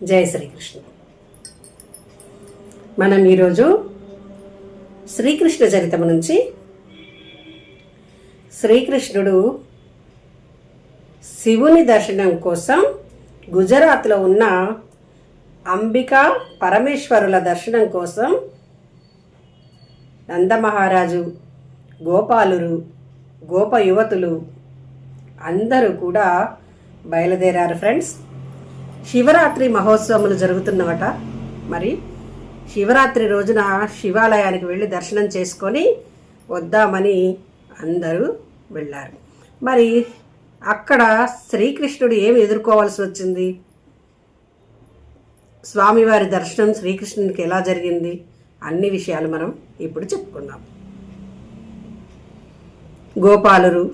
జై శ్రీకృష్ణ. మనం ఈరోజు శ్రీకృష్ణ చరితము నుంచి శ్రీకృష్ణుడు శివుని దర్శనం కోసం గుజరాత్లో ఉన్న అంబికా పరమేశ్వరుల దర్శనం కోసం నందమహారాజు గోపాలురు గోప యువతులు అందరూ కూడా బయలుదేరారు ఫ్రెండ్స్. శివరాత్రి మహోత్సవములు జరుగుతున్నవట. మరి శివరాత్రి రోజున శివాలయానికి వెళ్ళి దర్శనం చేసుకొని వద్దామని అందరూ వెళ్ళారు. మరి అక్కడ శ్రీకృష్ణుడు ఏమి ఎదుర్కోవాల్సి వచ్చింది? స్వామివారి దర్శనం శ్రీకృష్ణునికి ఎలా జరిగింది? అన్ని విషయాలు మనం ఇప్పుడు చెప్పుకుందాం. గోపాలురు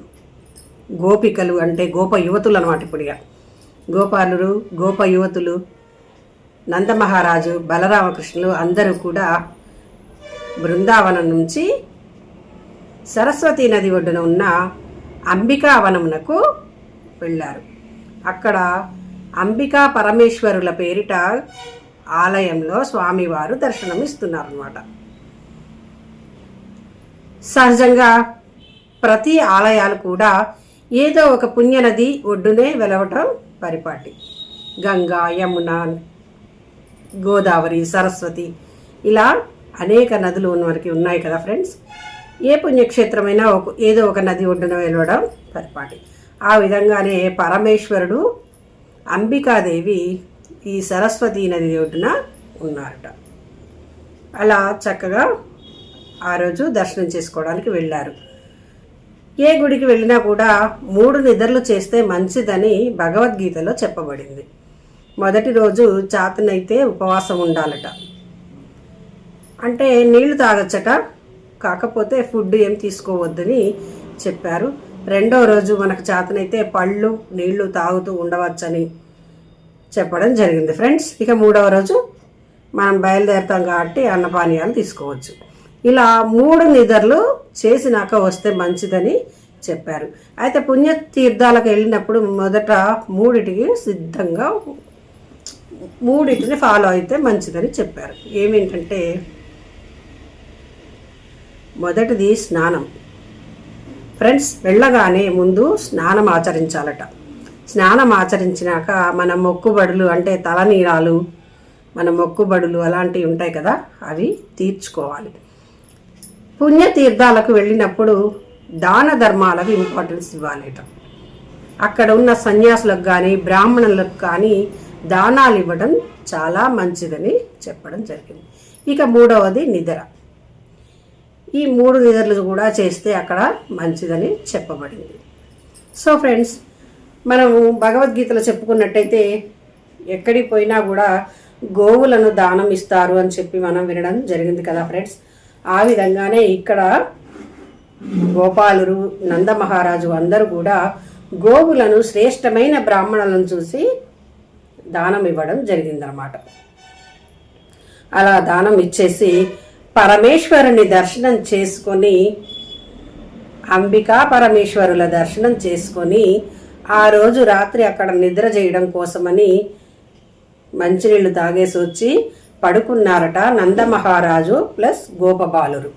గోపికలు అంటే గోప యువతులు అనమాట ఇప్పుడుగా. గోపాలురు గోప యువతులు నందమహారాజు బలరామకృష్ణులు అందరూ కూడా బృందావనం నుంచి సరస్వతీ నది ఒడ్డున ఉన్న అంబికావనమునకు వెళ్ళారు. అక్కడ అంబికా పరమేశ్వరుల పేరిట ఆలయంలో స్వామివారు దర్శనమిస్తున్నారన్నమాట. సహజంగా ప్రతి ఆలయాలు కూడా ఏదో ఒక పుణ్యనది ఒడ్డునే వెలవటం పరిపాటి. గంగా యమున గోదావరి సరస్వతి ఇలా అనేక నదులు ఉన్నవరికి ఉన్నాయి కదా ఫ్రెండ్స్. ఏ పుణ్యక్షేత్రమైనా ఒక ఏదో ఒక నది ఒడ్డున వెలవడం పరిపాటి. ఆ విధంగానే పరమేశ్వరుడు అంబికాదేవి ఈ సరస్వతి నది ఒడ్డున ఉన్నారట. అలా చక్కగా ఆ రోజు దర్శనం చేసుకోవడానికి వెళ్ళారు. ఏ గుడికి వెళ్ళినా కూడా మూడు నిద్రలు చేస్తే మంచిదని భగవద్గీతలో చెప్పబడింది. మొదటి రోజు చాతనైతే ఉపవాసం ఉండాలట. అంటే నీళ్ళు తాగొచ్చట కాకపోతే ఫుడ్ ఏం తీసుకోవద్దని చెప్పారు. రెండో రోజు మనకు చేతనైతే పళ్ళు నీళ్ళు తాగుతూ ఉండవచ్చని చెప్పడం జరిగింది. ఫ్రెండ్స్ ఇక మూడవ రోజు మనం బయలుదేరుతాం కాబట్టి అన్నపానీయాలు తీసుకోవచ్చు. ఇలా మూడు నిద్రలు చేసినాక వస్తే మంచిదని చెప్పారు. అయితే పుణ్యతీర్థాలకు వెళ్ళినప్పుడు మొదట మూడిటికి సిద్ధంగా మూడింటిని ఫాలో అయితే మంచిదని చెప్పారు. ఏమేంటంటే మొదటిది స్నానం. ఫ్రెండ్స్ వెళ్ళగానే ముందు స్నానం ఆచరించాలట. స్నానం ఆచరించినాక మన మొక్కుబడులు అంటే తలనీరాలు మన మొక్కుబడులు అలాంటివి ఉంటాయి కదా అవి తీర్చుకోవాలి. పుణ్యతీర్థాలకు వెళ్ళినప్పుడు దాన ధర్మాలకు ఇంపార్టెన్స్ ఇవ్వాలట. అక్కడ ఉన్న సన్యాసులకు కానీ బ్రాహ్మణులకు కానీ దానాలు ఇవ్వడం చాలా మంచిదని చెప్పడం జరిగింది. ఇక మూడవది నిద్ర. ఈ మూడు నిద్రలు కూడా చేస్తే అక్కడ మంచిదని చెప్పబడింది. సో ఫ్రెండ్స్ మనము భగవద్గీతలో చెప్పుకున్నట్టయితే ఎక్కడికి పోయినా కూడా గోవులను దానం ఇస్తారు అని చెప్పి మనం వినడం జరిగింది కదా ఫ్రెండ్స్ ఆ విధంగానే ఇక్కడ గోపాలురు నందమహారాజు అందరూ కూడా గోవులను శ్రేష్టమైన బ్రాహ్మణులను చూసి దానం ఇవ్వడం జరిగిందనమాట అలా దానం ఇచ్చేసి పరమేశ్వరుని దర్శనం చేసుకొని అంబికా పరమేశ్వరుల దర్శనం చేసుకొని ఆ రోజు రాత్రి అక్కడ నిద్ర చేయడం కోసమని మంచినీళ్ళు తాగేసి వచ్చి పడుకున్నారట నందమహారాజు ప్లస్ గోపబాలురు.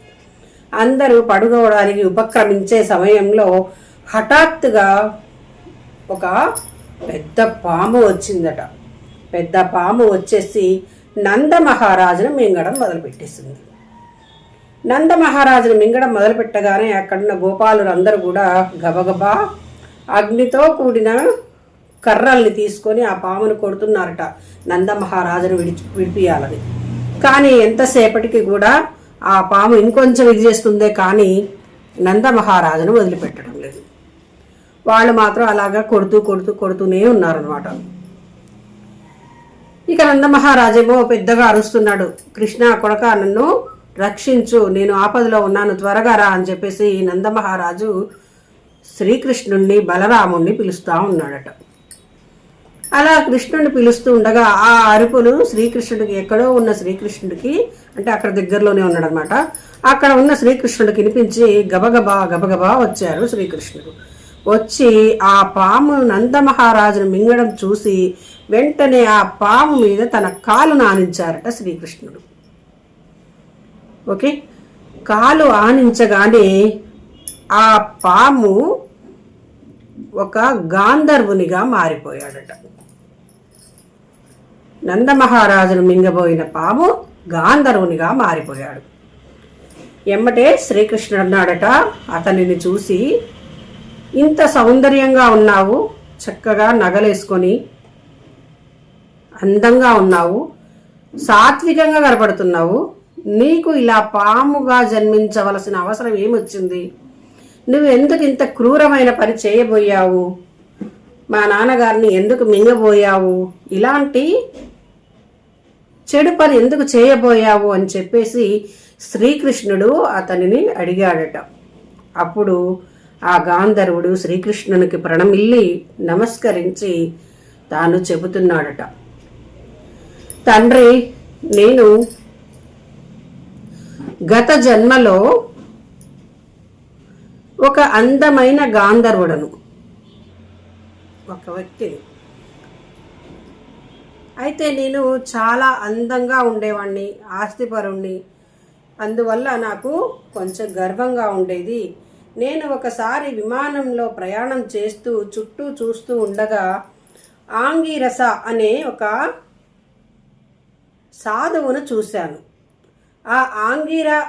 అందరూ పడుకోవడానికి ఉపక్రమించే సమయంలో హఠాత్తుగా ఒక పెద్ద పాము వచ్చిందట. పెద్ద పాము వచ్చేసి నందమహారాజును మింగడం మొదలుపెట్టేసింది. నందమహారాజును మింగడం మొదలుపెట్టగానే అక్కడున్న గోపాలురు అందరూ కూడా గబగబా అగ్నితో కూడిన కర్రల్ని తీసుకొని ఆ పామును కొడుతున్నారట. నందమహారాజును విడిచి విడిపియాలని. కానీ ఎంతసేపటికి కూడా ఆ పాము ఇంకొంచెం ఇది చేస్తుందే కానీ నందమహారాజును వదిలిపెట్టడం లేదు. వాళ్ళు మాత్రం అలాగా కొడుతూ కొడుతూ కొడుతూనే ఉన్నారనమాట ఇక నందమహారాజేమో పెద్దగా అరుస్తున్నాడు. కృష్ణ కొడక నన్ను రక్షించు నేను ఆపదలో ఉన్నాను త్వరగా రా అని చెప్పేసి నందమహారాజు శ్రీకృష్ణుణ్ణి బలరాముణ్ణి పిలుస్తూ ఉన్నాడట. అలా కృష్ణుడిని పిలుస్తూ ఉండగా ఆ అరుపులు శ్రీకృష్ణుడికి ఎక్కడో ఉన్న శ్రీకృష్ణుడికి అంటే అక్కడ దగ్గరలోనే ఉన్నాడనమాట అక్కడ ఉన్న శ్రీకృష్ణుడికి వినిపించి గబగబా గబగబా వచ్చారు శ్రీకృష్ణుడు. వచ్చి ఆ పాము నందమహారాజును మింగడం చూసి వెంటనే ఆ పాము మీద తన కాలు నానించారట శ్రీకృష్ణుడు. ఓకే? కాలు ఆనించగానే ఆ పాము ఒక గాంధర్వునిగా మారిపోయాడట. నందమహారాజును మింగబోయిన పాము గాంధర్వునిగా మారిపోయాడు. ఎమ్మటే శ్రీకృష్ణుడు అన్నాడట అతనిని చూసి ఇంత సౌందర్యంగా ఉన్నావు చక్కగా నగలేసుకొని అందంగా ఉన్నావు సాత్వికంగా కనపడుతున్నావు నీకు ఇలా పాముగా జన్మించవలసిన అవసరం ఏమొచ్చింది? నువ్వు ఎందుకు ఇంత క్రూరమైన పని చేయబోయావు? మా నాన్నగారిని ఎందుకు మింగబోయావు? ఇలాంటి చెడు పని ఎందుకు చేయబోయావు అని చెప్పేసి శ్రీకృష్ణుడు అతనిని అడిగాడట. అప్పుడు ఆ గాంధర్వుడు శ్రీకృష్ణునికి ప్రణమిల్లి నమస్కరించి తాను చెబుతున్నాడట. తండ్రి నేను గత జన్మలో ఒక అందమైన గాంధర్వుడను ఒక వ్యక్తిని అయితే నేను చాలా అందంగా ఉండేవాడిని ఆస్తిపరుణ్ణి. అందువల్ల నాకు కొంచెం గర్వంగా ఉండేది. నేను ఒకసారి విమానంలో ప్రయాణం చేస్తూ చుట్టూ చూస్తూ ఉండగా ఆంగీరస అనే ఒక సాధువును చూశాను. ఆ ఆంగిర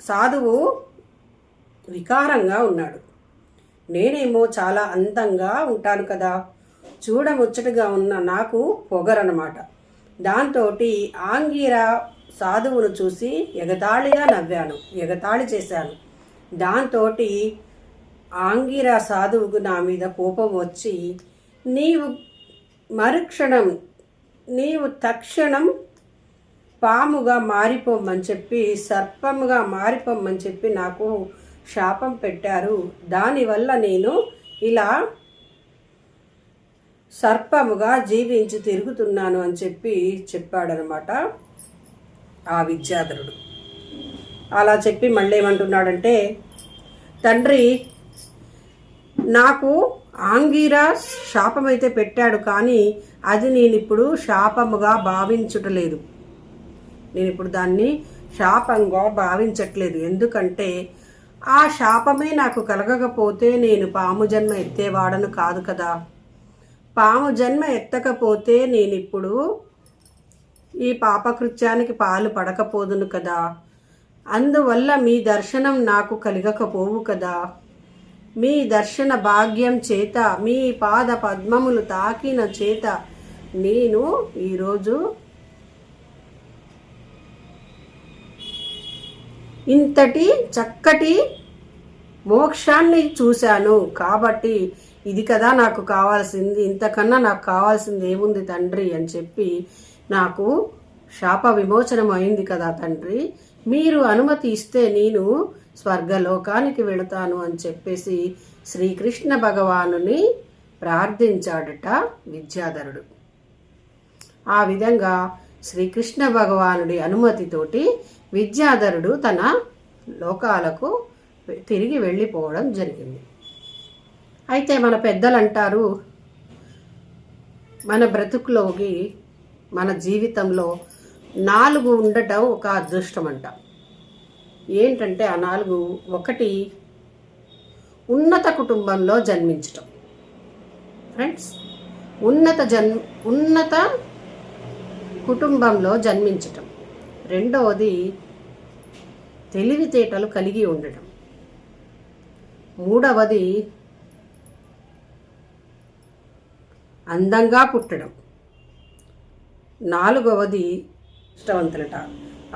సాధువు వికారంగా ఉన్నాడు. నేనేమో చాలా అందంగా ఉంటాను కదా చూడముచ్చటగా ఉన్న నాకు పొగరనమాట దాంతో ఆంగీరా సాధువును చూసి ఎగతాళిగా నవ్వాను ఎగతాళి చేశాను. దాంతో ఆంగిర సాధువుకు నా మీద కోపం వచ్చి నీవు మరుక్షణం నీవు తక్షణం పాముగా మారిపోమని చెప్పి సర్పముగా మారిపోమని చెప్పి నాకు శాపం పెట్టారు. దానివల్ల నేను ఇలా సర్పముగా జీవించి తిరుగుతున్నాను అని చెప్పి చెప్పాడనమాట ఆ విద్యాధరుడు. అలా చెప్పి మళ్ళీ ఏమంటున్నాడంటే తండ్రి నాకు ఆంగీరా శాపమైతే పెట్టాడు కానీ అది నేను ఇప్పుడు శాపముగా భావించుటలేదు నేను ఇప్పుడు దాన్ని శాపంగా భావించట్లేదు. ఎందుకంటే ఆ శాపమే నాకు కలగకపోతే నేను పాము జన్మ ఎత్తేవాడను కాదు కదా. పాము జన్మ ఎత్తకపోతే నేను ఇప్పుడు ఈ పాపకృత్యానికి పాలు పడకపోదును కదా. అందువల్ల మీ దర్శనం నాకు కలగకపోవు కదా. మీ దర్శన భాగ్యం చేత మీ పాద పద్మములు తాకిన చేత నేను ఈరోజు ఇంతటి చక్కటి మోక్షాన్ని చూశాను. కాబట్టి ఇది కదా నాకు కావాల్సింది ఇంతకన్నా నాకు కావాల్సింది ఏముంది తండ్రి అని చెప్పి నాకు శాప విమోచనం అయింది కదా తండ్రి. మీరు అనుమతి ఇస్తే నేను స్వర్గలోకానికి వెళతాను అని చెప్పేసి శ్రీకృష్ణ భగవానుని ప్రార్థించాడట విద్యాధరుడు. ఆ విధంగా శ్రీకృష్ణ భగవానుడి అనుమతితోటి విద్యాధరుడు తన లోకాలకు తిరిగి వెళ్ళిపోవడం జరిగింది. అయితే మన పెద్దలు అంటారు మన బ్రతుకులోకి మన జీవితంలో నాలుగు ఉండటం ఒక అదృష్టం అంట ఏంటంటే ఆ నాలుగు ఒకటి ఉన్నత కుటుంబంలో జన్మించటం. ఫ్రెండ్స్ ఉన్నత జన్ ఉన్నత కుటుంబంలో జన్మించటం. రెండవది తెలివితేటలు కలిగి ఉండటం. మూడవది అందంగా పుట్టడం. నాలుగవది ఇష్టవంతులట.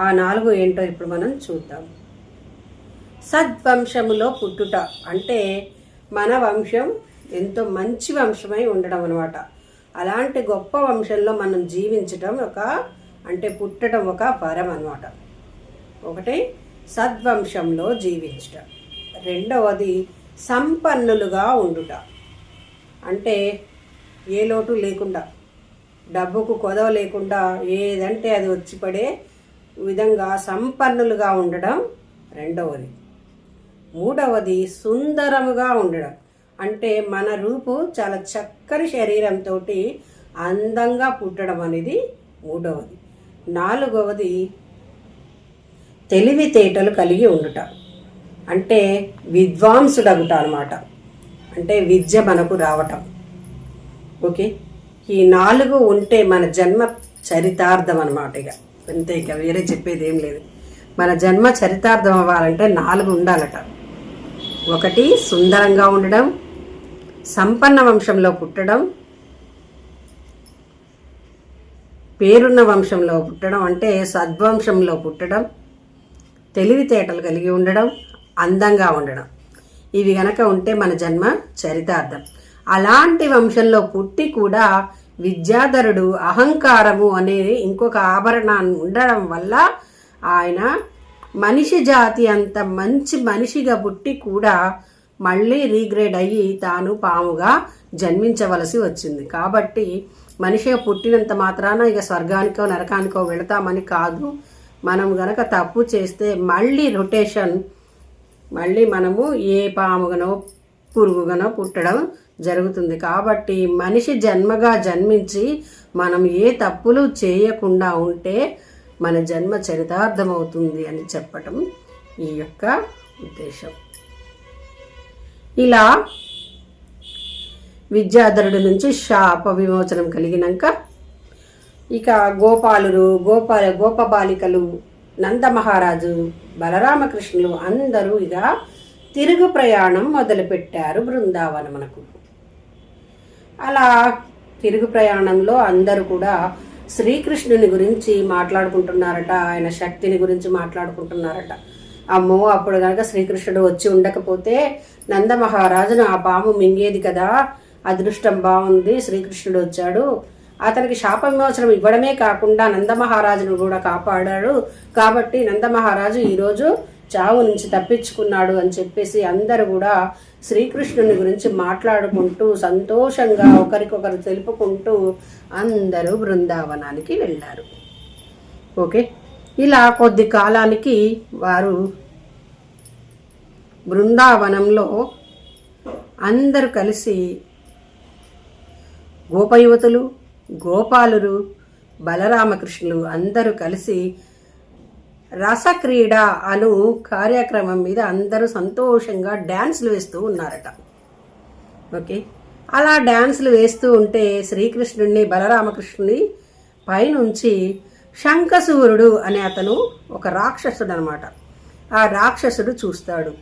ఆ నాలుగు ఏంటో ఇప్పుడు మనం చూద్దాం. సద్వంశములో పుట్టుట అంటే మన వంశం ఎంతో మంచి వంశమై ఉండడం అనమాట అలాంటి గొప్ప వంశంలో మనం జీవించడం ఒక అంటే పుట్టడం ఒక వరం అనమాట ఒకటి సద్వంశంలో జీవించటం. రెండవది సంపన్నులుగా ఉండుట. అంటే ఏ లోటు లేకుండా డబ్బుకు కొదవ లేకుండా ఏదంటే అది వచ్చి పడే విధంగా సంపన్నులుగా ఉండడం రెండవది. మూడవది సుందరముగా ఉండడం. అంటే మన రూపు చాలా చక్కని శరీరంతో అందంగా పుట్టడం అనేది మూడవది. నాలుగవది తెలివితేటలు కలిగి ఉండుట. అంటే విద్వాంసుడగుట అనమాట అంటే విద్య మనకు రావటం. ఓకే? ఈ నాలుగు ఉంటే మన జన్మ చరితార్థం అనమాట ఇక. అంతే ఇక వేరే చెప్పేది ఏం లేదు. మన జన్మ చరితార్థం అవ్వాలంటే నాలుగు ఉండాలట. ఒకటి సుందరంగా ఉండడం సంపన్న వంశంలో పుట్టడం పేరున్న వంశంలో పుట్టడం అంటే సద్వంశంలో పుట్టడం తెలివితేటలు కలిగి ఉండడం అందంగా ఉండడం. ఇవి గనక ఉంటే మన జన్మ చరితార్థం. అలాంటి వంశంలో పుట్టి కూడా విద్యాధరుడు అహంకారము అనేది ఇంకొక ఆభరణాన్ని ఉండడం వల్ల ఆయన మనిషి జాతి అంత మంచి మనిషిగా పుట్టి కూడా మళ్ళీ రీగ్రేడ్ అయ్యి తాను పాముగా జన్మించవలసి వచ్చింది. కాబట్టి మనిషిగా పుట్టినంత మాత్రాన ఇక స్వర్గానికో నరకానికో వెళతామని కాదు. మనం గనక తప్పు చేస్తే మళ్ళీ రొటేషన్ మళ్ళీ మనము ఏ పాముగానో పురుగుగనో పుట్టడం జరుగుతుంది. కాబట్టి మనిషి జన్మగా జన్మించి మనం ఏ తప్పులు చేయకుండా ఉంటే మన జన్మ చరితార్థమవుతుంది అని చెప్పటం ఈ యొక్క ఉద్దేశం. ఇలా విద్యాధరుడి నుంచి శాప విమోచనం కలిగినాక ఇక గోపాలురు గోపాల గోపబాలికలు నందమహారాజు బలరామకృష్ణులు అందరూ ఇక తిరుగు ప్రయాణం మొదలుపెట్టారు బృందావనమునకు. అలా తిరుగు ప్రయాణంలో అందరూ కూడా శ్రీకృష్ణుని గురించి మాట్లాడుకుంటున్నారట ఆయన శక్తిని గురించి మాట్లాడుకుంటున్నారట. అమ్మో అప్పుడు కనుక శ్రీకృష్ణుడు వచ్చి ఉండకపోతే నందమహారాజును ఆ పాము మింగేది కదా అదృష్టం బాగుంది శ్రీకృష్ణుడు వచ్చాడు. అతనికి శాప విమోచనం ఇవ్వడమే కాకుండా నందమహారాజును కూడా కాపాడాడు. కాబట్టి నందమహారాజు ఈరోజు చావు నుంచి తప్పించుకున్నాడు అని చెప్పేసి అందరూ కూడా శ్రీకృష్ణుని గురించి మాట్లాడుకుంటూ సంతోషంగా ఒకరికొకరు తెలుపుకుంటూ అందరూ బృందావనానికి వెళ్ళారు. ఓకే? ఇలా కొద్ది కాలానికి వారు బృందావనంలో అందరూ కలిసి గోపయువతులు గోపాలురు బలరామకృష్ణులు అందరూ కలిసి రసక్రీడ అను కార్యక్రమం మీద అందరూ సంతోషంగా డ్యాన్సులు వేస్తూ ఉన్నారట. ఓకే? అలా డ్యాన్సులు వేస్తూ ఉంటే శ్రీకృష్ణుడిని బలరామకృష్ణుని పైనుంచి శంఖసూరుడు అనే అతను ఒక రాక్షసుడు అనమాట ఆ రాక్షసుడు చూస్తాడు.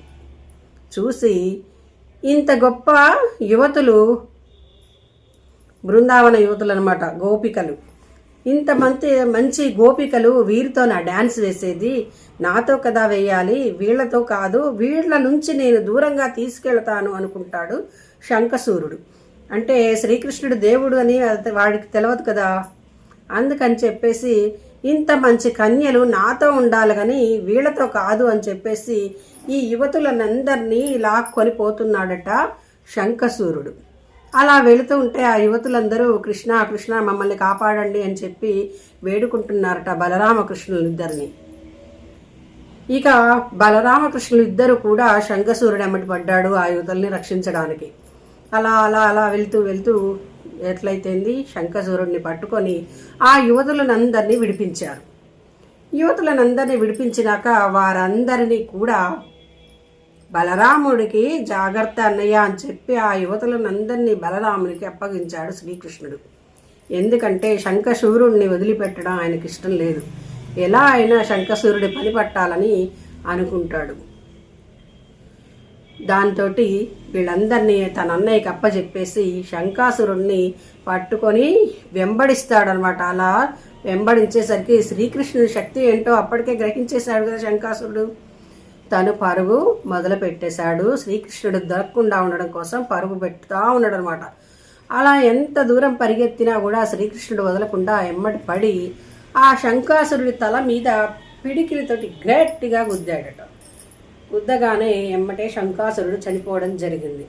చూసి ఇంత గొప్ప యువతులు బృందావన యువతులు అనమాట గోపికలు. ఇంత మంచి మంచి గోపికలు వీరితో నా డ్యాన్స్ వేసేది. నాతో కదా వేయాలి వీళ్ళతో కాదు వీళ్ళ నుంచి నేను దూరంగా తీసుకెళ్తాను అనుకుంటాడు శంఖసూరుడు. అంటే శ్రీకృష్ణుడు దేవుడు అని వాడికి తెలియదు కదా. అందుకని చెప్పేసి ఇంత మంచి కన్యలు నాతో ఉండాలి కానీ వీళ్ళతో కాదు అని చెప్పేసి ఈ యువతులనందరినీ లాక్కొని పోతున్నాడట శంఖసూరుడు. అలా వెళుతూ ఉంటే ఆ యువతులందరూ కృష్ణ కృష్ణ మమ్మల్ని కాపాడండి అని చెప్పి వేడుకుంటున్నారట బలరామకృష్ణులు ఇద్దరిని ఇక బలరామకృష్ణులు ఇద్దరు కూడా శంఖసూరుడు ఎమ్మటి పడ్డాడు ఆ యువతల్ని రక్షించడానికి. అలా అలా అలా వెళ్తూ వెళ్తూ ఎట్లయితేంది? శంఖసూరుడిని పట్టుకొని ఆ యువతులనందరినీ విడిపించారు. యువతులనందరినీ విడిపించినాక వారందరినీ కూడా బలరాముడికి జాగ్రత్త అన్నయ్య అని చెప్పి ఆ యువతులనందరినీ బలరామునికి అప్పగించాడు శ్రీకృష్ణుడు. ఎందుకంటే శంఖశూరుణ్ణి వదిలిపెట్టడం ఆయనకి ఇష్టం లేదు. ఎలా అయినా శంఖశూరుడి పని పట్టాలని అనుకుంటాడు. దాంతో వీళ్ళందరినీ తన అన్నయ్యకి అప్పచెప్పేసి శంకాసురుణ్ణి పట్టుకొని వెంబడిస్తాడనమాట. అలా వెంబడించేసరికి శ్రీకృష్ణుడి శక్తి ఏంటో అప్పటికే గ్రహించేశాడు కదా శంకాసురుడు తను పరుగు మొదలు పెట్టేశాడు శ్రీకృష్ణుడు దొరకకుండా ఉండడం కోసం పరుగు పెట్టుతా ఉన్నాడు అనమాట అలా ఎంత దూరం పరిగెత్తినా కూడా శ్రీకృష్ణుడు వదలకుండా ఎమ్మటి పడి ఆ శంకాసురుడి తల మీద పిడికిలితోటి గట్టిగా గుద్దాడట. గుద్దగానే ఎమ్మటే శంకాసురుడు చనిపోవడం జరిగింది.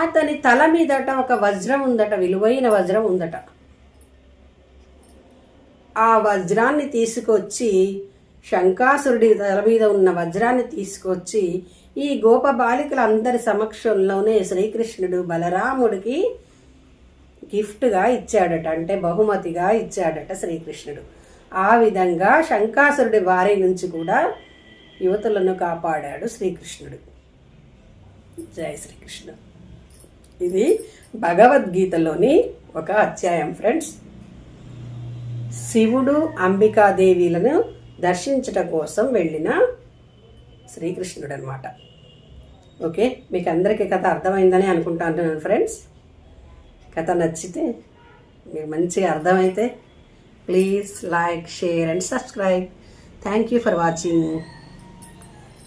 అతని తల మీదట ఒక వజ్రం ఉందట విలువైన వజ్రం ఉందట. ఆ వజ్రాన్ని తీసుకొచ్చి శంకాసురుడి తల మీద ఉన్న వజ్రాన్ని తీసుకొచ్చి ఈ గోప బాలికలందరి సమక్షంలోనే శ్రీకృష్ణుడు బలరాముడికి గిఫ్ట్గా ఇచ్చాడట అంటే బహుమతిగా ఇచ్చాడట శ్రీకృష్ణుడు. ఆ విధంగా శంకాసురుడి వారి నుంచి కూడా యువతులను కాపాడాడు శ్రీకృష్ణుడు. జై శ్రీకృష్ణ. ఇది భగవద్గీతలోని ఒక అధ్యాయం ఫ్రెండ్స్. శివుడు అంబికాదేవిలను దర్శించట కోసం వెళ్ళిన శ్రీకృష్ణుడు అనమాట ఓకే మీకు అందరికీ కథ అర్థమైందని అనుకుంటాను ఫ్రెండ్స్. కథ నచ్చితే మీకు మంచిగా అర్థమైతే please like share and subscribe. Thank you for watching.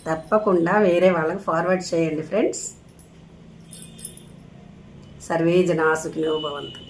తప్పకుండా వేరే వాళ్ళకి ఫార్వర్డ్ చేయండి ఫ్రెండ్స్. సర్వే జనా సుఖినో భవంతు.